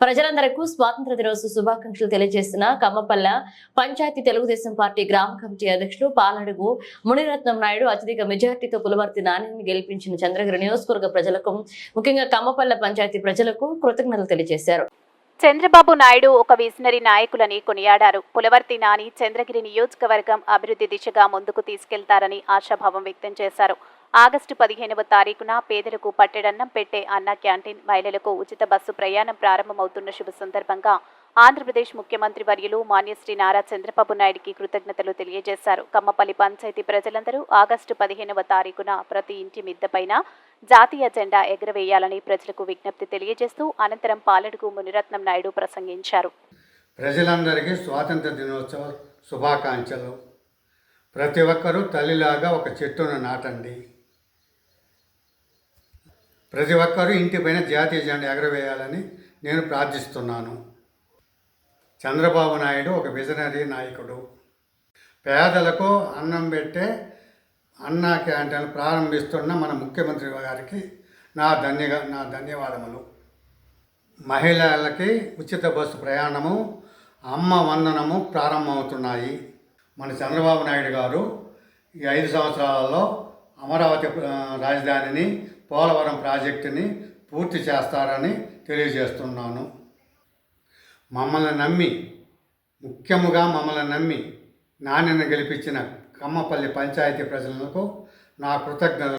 ప్రజలందరకు స్వాతంత్ర దినోత్సవ శుభాకాంక్షలు తెలియజేసిన కమ్మపల్ల పంచాయతీ తెలుగుదేశం పార్టీ గ్రామ కమిటీ అధ్యక్షులు పాలడుగు మునిరత్నం నాయుడు అత్యధిక మెజార్టీతో పులవర్తి నాణ్యని గెలిపించిన చంద్రగిరి నియోజకవర్గ ప్రజలకు ముఖ్యంగా కమ్మపల్ల పంచాయతీ ప్రజలకు కృతజ్ఞతలు తెలియజేశారు. చంద్రబాబు నాయుడు ఒక విజనరీ నాయకులని కొనియాడారు. పులవర్తి నాని చంద్రగిరి నియోజకవర్గం అభివృద్ధి దిశగా ముందుకు తీసుకెళ్తారని ఆశాభావం వ్యక్తం చేశారు. ఆగస్టు పదిహేనవ తారీఖున పేదలకు పట్టెడన్నం పెట్టే అన్న క్యాంటీన్ మహిళలకు ఉచిత బస్సు ప్రయాణం ప్రారంభమవుతున్న శుభ సందర్భంగా ఆంధ్రప్రదేశ్ ముఖ్యమంత్రి వర్యులు మాన్యశ్రీ నారా చంద్రబాబు నాయుడికి కృతజ్ఞతలు తెలియజేశారు. కమ్మపల్లి పంచాయతీ ప్రజలందరూ ఆగస్టు పదిహేనవ తారీఖున ప్రతి ఇంటి మిద్దపైన జాతీయ జెండా ఎగురవేయాలని ప్రజలకు విజ్ఞప్తి తెలియజేస్తూ అనంతరం పాలడుగు మునిరత్నం నాయుడు ప్రసంగించారు. ప్రజలందరికీ స్వాతంత్ర దినోత్సవ శుభాకాంక్షలు. ప్రతి ఒక్కరూ తల్లిలాగా ఒక చెట్టును నాటండి. ప్రతి ఒక్కరూ ఇంటిపైన జాతీయ జెండా ఎగరవేయాలని నేను ప్రార్థిస్తున్నాను. చంద్రబాబు నాయుడు ఒక విజనరీ నాయకుడు. పేదలకు అన్నం పెట్టే అన్నా క్యాంటీన్ ప్రారంభిస్తున్న మన ముఖ్యమంత్రి గారికి నా ధన్య నా ధన్యవాదములు. మహిళలకి ఉచిత బస్సు ప్రయాణము అమ్మ వందనము ప్రారంభమవుతున్నాయి. మన చంద్రబాబు నాయుడు గారు ఈ ఐదు సంవత్సరాలలో అమరావతి రాజధానిని పోలవరం ప్రాజెక్టుని పూర్తి చేస్తారని తెలియజేస్తున్నాను. మమ్మల్ని నమ్మి ముఖ్యముగా మమ్మల్ని నమ్మి నాణ్యను గెలిపించిన కమ్మపల్లి పంచాయతీ ప్రజలకు నా కృతజ్ఞత